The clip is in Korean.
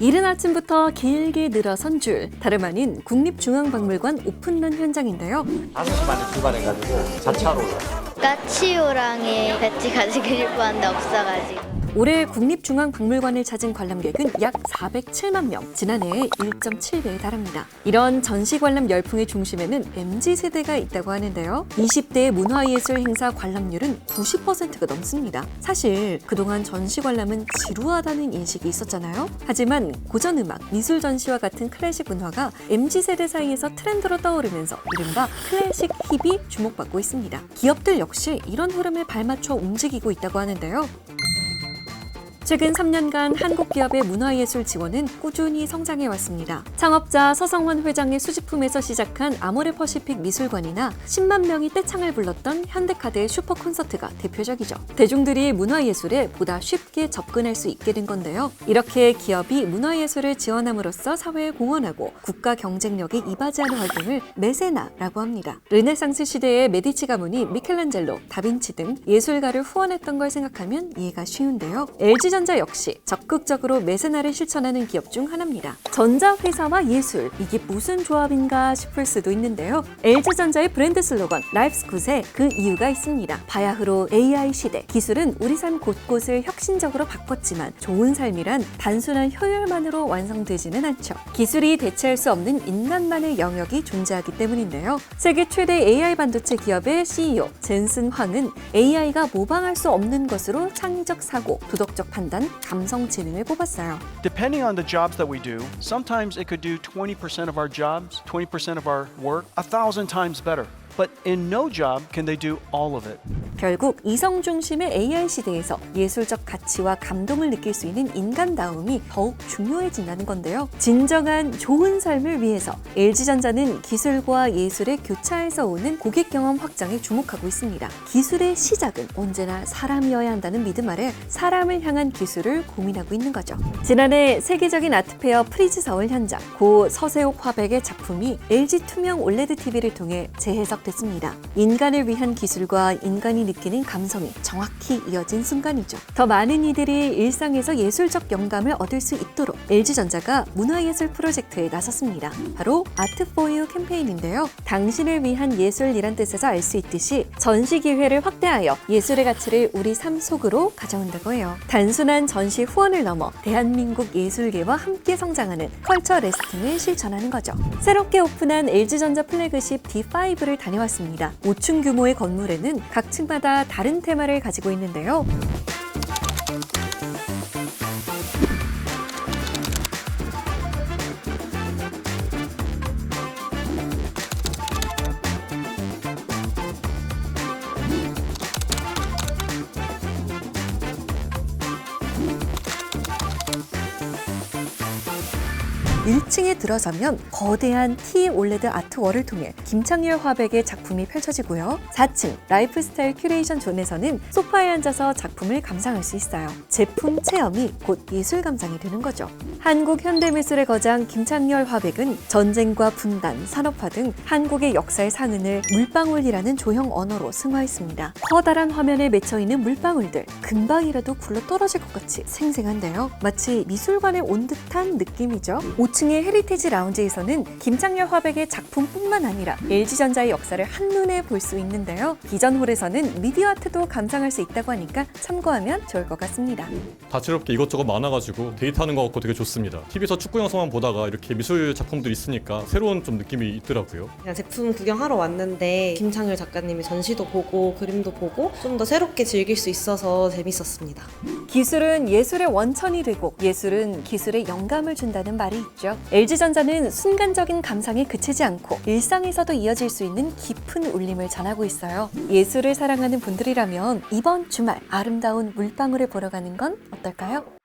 이른 아침부터 길게 늘어선 줄. 다름 아닌 국립중앙박물관 오픈런 현장인데요. 5시 반에 출발해가지고 자차로 까치호랑이 배지 가지고 싶었는데 없어가지고 올해 국립중앙박물관을 찾은 관람객은 약 407만 명, 지난해의 1.7배에 달합니다. 이런 전시 관람 열풍의 중심에는 MZ 세대가 있다고 하는데요. 20대 문화예술 행사 관람률은 90%가 넘습니다. 사실 그동안 전시 관람은 지루하다는 인식이 있었잖아요. 하지만 고전 음악, 미술 전시와 같은 클래식 문화가 MZ 세대 사이에서 트렌드로 떠오르면서 이른바 클래식 힙이 주목받고 있습니다. 기업들 역시 이런 흐름에 발맞춰 움직이고 있다고 하는데요. 최근 3년간 한국 기업의 문화예술 지원은 꾸준히 성장해 왔습니다. 창업자 서성원 회장의 수집품에서 시작한 아모레 퍼시픽 미술관이나 10만 명이 떼창을 불렀던 현대카드의 슈퍼 콘서트가 대표적이죠. 대중들이 문화예술에 보다 쉽게 접근할 수 있게 된 건데요. 이렇게 기업이 문화예술을 지원함으로써 사회에 공헌하고 국가 경쟁력에 이바지하는 활동을 메세나라고 합니다. 르네상스 시대의 메디치 가문이 미켈란젤로, 다빈치 등 예술가를 후원했던 걸 생각하면 이해가 쉬운데요. LG전 자 역시 적극적으로 메세나를 실천하는 기업 중 하나입니다. 전자회사와 예술, 이게 무슨 조합인가 싶을 수도 있는데요. LG전자의 브랜드 슬로건 라이프스 굿에 그 이유가 있습니다. 바야흐로 AI 시대, 기술은 우리 삶 곳곳을 혁신적으로 바꿨지만 좋은 삶이란 단순한 효율만으로 완성되지는 않죠. 기술이 대체할 수 없는 인간만의 영역이 존재하기 때문인데요. 세계 최대 AI 반도체 기업의 CEO 젠슨 황은 AI가 모방할 수 없는 것으로 창의적 사고, 도덕적 판단, 감성 지능을 뽑았어요. Depending on the jobs that we do, sometimes it could do 20% of our jobs, 20% of our work, a thousand times better. But in no job can they do all of it. 결국 이성 중심의 AI 시대에서 예술적 가치와 감동을 느낄 수 있는 인간다움이 더욱 중요해진다는 건데요. 진정한 좋은 삶을 위해서 LG전자는 기술과 예술의 교차에서 오는 고객 경험 확장에 주목하고 있습니다. 기술의 시작은 언제나 사람이어야 한다는 믿음 아래 사람을 향한 기술을 고민하고 있는 거죠. 지난해 세계적인 아트페어 프리즈 서울 현장 고 서세옥 화백의 작품이 LG 투명 올레드 TV를 통해 재해석 됐습니다. 인간을 위한 기술과 인간이 느끼는 감성이 정확히 이어진 순간이죠. 더 많은 이들이 일상에서 예술적 영감을 얻을 수 있도록 LG전자가 문화예술 프로젝트에 나섰습니다. 바로 아트 포유 캠페인인데요. 당신을 위한 예술이란 뜻에서 알 수 있듯이 전시 기회를 확대하여 예술의 가치를 우리 삶 속으로 가져온다고 해요. 단순한 전시 후원을 넘어 대한민국 예술계와 함께 성장하는 컬처 레스팅을 실천하는 거죠. 새롭게 오픈한 LG전자 플래그십 D5를 다녀왔습니다. 5층 규모의 건물에는 각 층마다 다른 테마를 가지고 있는데요. 일층에 들어서면 거대한 T 올레드 아트월을 통해 김창렬 화백의 작품이 펼쳐지고요. 4층 라이프스타일 큐레이션 존에서는 소파에 앉아서 작품을 감상할 수 있어요. 제품 체험이 곧 예술 감상이 되는 거죠. 한국 현대미술의 거장 김창렬 화백은 전쟁과 분단, 산업화 등 한국의 역사의 상흔을 물방울이라는 조형 언어로 승화했습니다. 커다란 화면에 맺혀 있는 물방울들 금방이라도 굴러 떨어질 것 같이 생생한데요. 마치 미술관에 온 듯한 느낌이죠. 5층 의 헤리티지 라운지에서는 김창렬 화백의 작품뿐만 아니라 LG전자의 역사를 한눈에 볼 수 있는데요. 비전홀에서는 미디어 아트도 감상할 수 있다고 하니까 참고하면 좋을 것 같습니다. 다채롭게 이것저것 많아가지고 데이트하는 것 같고 되게 좋습니다. TV에서 축구 영상만 보다가 이렇게 미술 작품들이 있으니까 새로운 좀 느낌이 있더라고요. 그냥 제품 구경하러 왔는데 김창렬 작가님의 전시도 보고 그림도 보고 좀 더 새롭게 즐길 수 있어서 재밌었습니다. 기술은 예술의 원천이 되고 예술은 기술에 영감을 준다는 말이 있죠. LG전자는 순간적인 감상에 그치지 않고 일상에서도 이어질 수 있는 깊은 울림을 전하고 있어요. 예술을 사랑하는 분들이라면 이번 주말 아름다운 물방울을 보러 가는 건 어떨까요?